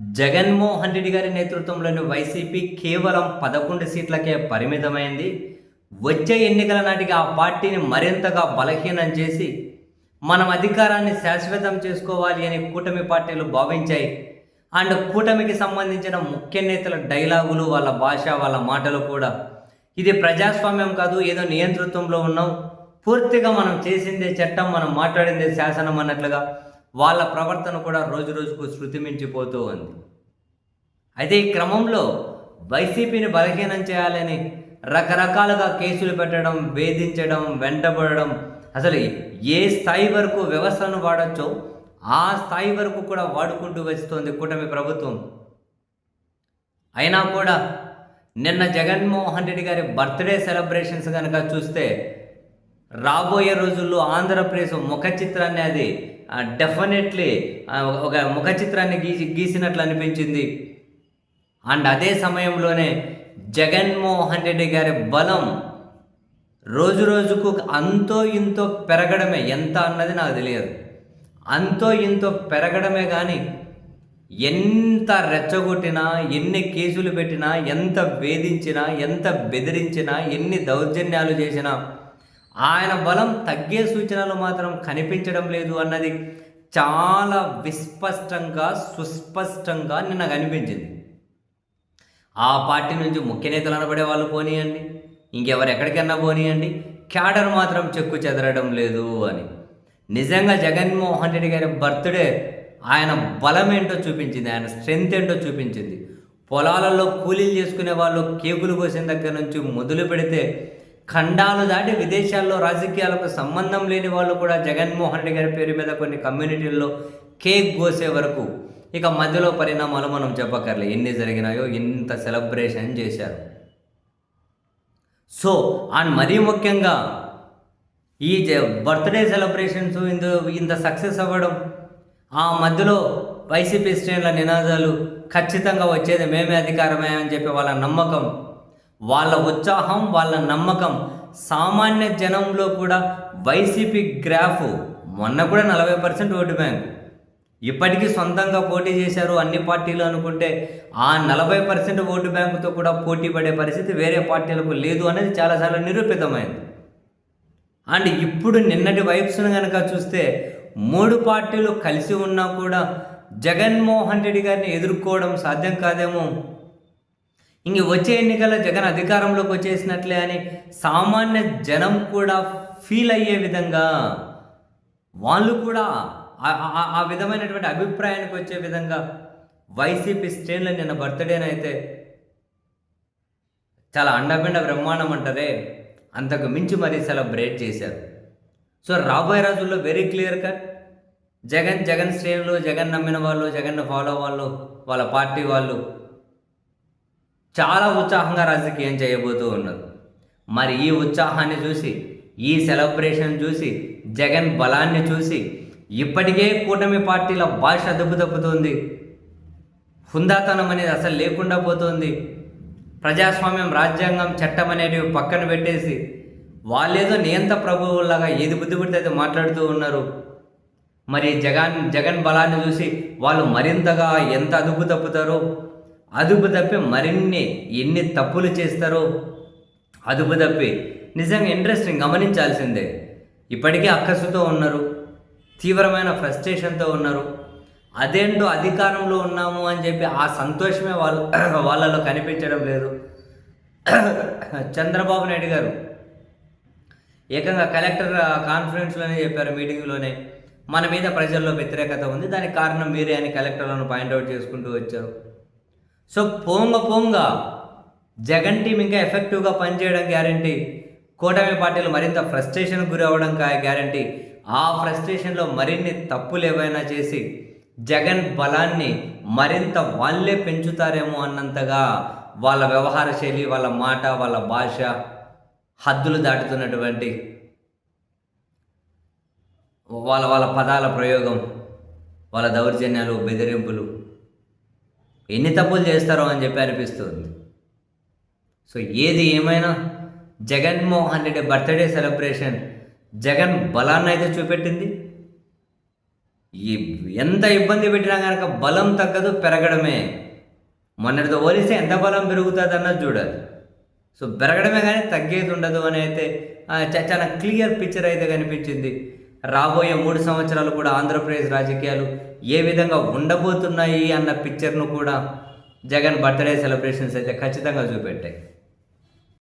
జగన్మోహన్ రెడ్డి గారి నేతృత్వంలోని వైసీపీ కేవలం పదకొండు సీట్లకే పరిమితమైంది. వచ్చే ఎన్నికల నాటికి ఆ పార్టీని మరింతగా బలహీనం చేసి మనం అధికారాన్ని శాశ్వతం చేసుకోవాలి అని కూటమి పార్టీలు భావించాయి. అండ్ కూటమికి సంబంధించిన ముఖ్య నేతల డైలాగులు వాళ్ళ భాష వాళ్ళ మాటలు కూడా. ఇది ప్రజాస్వామ్యం కాదు ఏదో నియంతృత్వంలో ఉన్నాం. పూర్తిగా మనం చేసిందే చట్టం మనం మాట్లాడిందే శాసనం అన్నట్లుగా. వాళ్ళ ప్రవర్తన కూడా రోజు రోజుకు శృతి మించిపోతూ ఉంది. అయితే ఈ క్రమంలో వైసీపీని బలహీనం చేయాలని రకరకాలుగా కేసులు పెట్టడం వేధించడం వెంటబడడం అసలు ఏ స్థాయి వరకు వ్యవస్థను వాడచ్చో ఆ స్థాయి వరకు కూడా వాడుకుంటూ వస్తుంది కూటమి ప్రభుత్వం. అయినా కూడా నిన్న జగన్మోహన్ రెడ్డి గారి బర్త్డే సెలబ్రేషన్స్ కనుక చూస్తే రాబోయే రోజుల్లో ఆంధ్రప్రదేశ్ ముఖ చిత్రాన్ని అది డెఫినెట్లీ ఒక ముఖ చిత్రాన్ని గీసి గీసినట్లు అనిపించింది. అండ్ అదే సమయంలోనే జగన్మోహన్ రెడ్డి గారి బలం రోజు రోజుకు అంతో ఇంతో పెరగడమే. ఎంత అన్నది నాకు తెలియదు. అంతో ఇంతో పెరగడమే కానీ ఎంత రెచ్చగొట్టినా ఎన్ని కేసులు పెట్టినా ఎంత వేధించినా ఎంత బెదిరించినా ఎన్ని దౌర్జన్యాలు చేసినా ఆయన బలం తగ్గే సూచనలు మాత్రం కనిపించడం లేదు అన్నది చాలా విస్పష్టంగా సుస్పష్టంగా నిన్న కనిపించింది. ఆ పార్టీ నుంచి ముఖ్య నేతలు అనబడే వాళ్ళు పోనీయండి. ఇంకెవరు ఎక్కడికైనా పోనీయండి. క్యాడర్ మాత్రం చెక్కు చెదరడం లేదు అని. నిజంగా జగన్మోహన్ రెడ్డి గారి బర్త్డే ఆయన బలం ఏంటో చూపించింది ఆయన స్ట్రెంగ్త్ ఏంటో చూపించింది. పొలాలలో కూలీలు చేసుకునే వాళ్ళు కేకులు కోసిన దగ్గర నుంచి మొదలు పెడితే ఖండాలు దాటి విదేశాల్లో రాజకీయాలకు సంబంధం లేని వాళ్ళు కూడా జగన్మోహన్ రెడ్డి గారి పేరు మీద కొన్ని కమ్యూనిటీల్లో కేక్ కోసే వరకు ఇక మధ్యలో పరిణామాలు మనం చెప్పకర్లే ఎన్ని జరిగినాయో ఎంత సెలబ్రేషన్ చేశారు. సో అండ్ మరీ ముఖ్యంగా ఈ బర్త్డే సెలబ్రేషన్స్ ఇంత ఇంత సక్సెస్ అవ్వడం ఆ మధ్యలో వైసీపీ శ్రేణుల నినాదాలు ఖచ్చితంగా వచ్చేది మేమే అధికారమే అని చెప్పి వాళ్ళ నమ్మకం వాళ్ళ ఉత్సాహం వాళ్ళ నమ్మకం. సామాన్య జనంలో కూడా వైసీపీ గ్రాఫ్ మొన్న కూడా నలభై పర్సెంట్ ఓటు బ్యాంక్. ఇప్పటికీ సొంతంగా పోటీ చేశారు అన్ని పార్టీలు అనుకుంటే ఆ నలభై పర్సెంట్ ఓటు బ్యాంకుతో కూడా పోటీ పడే పరిస్థితి వేరే పార్టీలకు లేదు అనేది చాలాసార్లు నిరూపితమైంది. అండ్ ఇప్పుడు నిన్నటి వైబ్స్ను కనుక చూస్తే మూడు పార్టీలు కలిసి ఉన్నా కూడా జగన్మోహన్ రెడ్డి గారిని ఎదుర్కోవడం సాధ్యం కాదేమో. ఇంక వచ్చే ఎన్నికల్లో జగన్ అధికారంలోకి వచ్చేసినట్లే అని సామాన్య జనం కూడా ఫీల్ అయ్యే విధంగా వాళ్ళు కూడా ఆ విధమైనటువంటి అభిప్రాయానికి వచ్చే విధంగా వైసీపీ శ్రేణులు నిన్న బర్త్డేనైతే చాలా అండపిండ బ్రహ్మాండం అంటారే అంతకు మించి మరీ సెలబ్రేట్ చేశారు. సో రాబోయే రోజుల్లో very clear cut Jagan Jagan శ్రేణులు జగన్ నమ్మిన వాళ్ళు జగన్ ఫాలో వాళ్ళు వాళ్ళ పార్టీ వాళ్ళు చాలా ఉత్సాహంగా రాజకీయం చేయబోతూ ఉన్నారు మరి ఈ ఉత్సాహాన్ని చూసి ఈ సెలబ్రేషన్ చూసి జగన్ బలాన్ని చూసి ఇప్పటికే కూటమి పార్టీల భాష దెబ్బ తప్పుతోంది. హుందాతనం అనేది అసలు లేకుండా పోతుంది. ప్రజాస్వామ్యం రాజ్యాంగం చట్టం అనేటివి పక్కన పెట్టేసి వాళ్ళేదో నియంత ప్రభువులాగా ఏది బుద్ధి పుడితే మాట్లాడుతూ ఉన్నారు. మరి జగన్ జగన్ బలాన్ని చూసి వాళ్ళు మరింతగా ఎంత అదుపు తప్పుతారో అదుపు తప్పి మరిన్ని ఎన్ని తప్పులు చేస్తారో అదుపు తప్పి. నిజంగా ఇంట్రెస్టింగ్ గమనించాల్సిందే. ఇప్పటికే అక్కసుతో ఉన్నారు తీవ్రమైన ఫ్రస్ట్రేషన్తో ఉన్నారు. అదేంటో అధికారంలో ఉన్నాము అని చెప్పి ఆ సంతోషమే వాళ్ళ వాళ్ళలో కనిపించడం లేదు. చంద్రబాబు నాయుడు గారు ఏకంగా కలెక్టర్ కాన్ఫరెన్స్లోనే చెప్పారు మీటింగ్లోనే. మన మీద ప్రజల్లో వ్యతిరేకత ఉంది దానికి కారణం మీరే అని కలెక్టర్లను పాయింట్అవుట్ చేసుకుంటూ వచ్చారు. సో పోంగ పోంగ జగన్ టీం ఇంకా ఎఫెక్టివ్గా పనిచేయడం గ్యారంటీ కూటమి పార్టీలు మరింత ఫ్రస్ట్రేషన్ గురి అవ్వడం గ్యారంటీ ఆ ఫ్రస్ట్రేషన్లో మరిన్ని తప్పులు ఏవైనా చేసి జగన్ బలాన్ని మరింత వాళ్ళే పెంచుతారేమో అన్నంతగా వాళ్ళ వ్యవహార శైలి వాళ్ళ మాట వాళ్ళ భాష హద్దులు దాటుతున్నటువంటి వాళ్ళ వాళ్ళ పదాల ప్రయోగం వాళ్ళ దౌర్జన్యాలు బెదిరింపులు ఎన్ని తప్పులు చేస్తారో అని చెప్పి అనిపిస్తుంది. సో ఏది ఏమైనా జగన్మోహన్ రెడ్డి బర్త్డే సెలబ్రేషన్ జగన్ బలాన్ని అయితే చూపెట్టింది. ఈ ఎంత ఇబ్బంది పెట్టినా కనుక బలం తగ్గదు పెరగడమే. మొన్నటితో పోలిస్తే ఎంత బలం పెరుగుతుంది అన్నది చూడాలి. సో పెరగడమే కానీ తగ్గేది ఉండదు అని అయితే చ- చాలా క్లియర్ పిక్చర్ అయితే కనిపించింది. రాబోయే మూడు సంవత్సరాలు కూడా ఆంధ్రప్రదేశ్ రాజకీయాలు ఏ విధంగా ఉండబోతున్నాయి అన్న పిక్చర్ను కూడా జగన్ బర్త్డే సెలబ్రేషన్స్ అయితే ఖచ్చితంగా చూపెట్టాయి.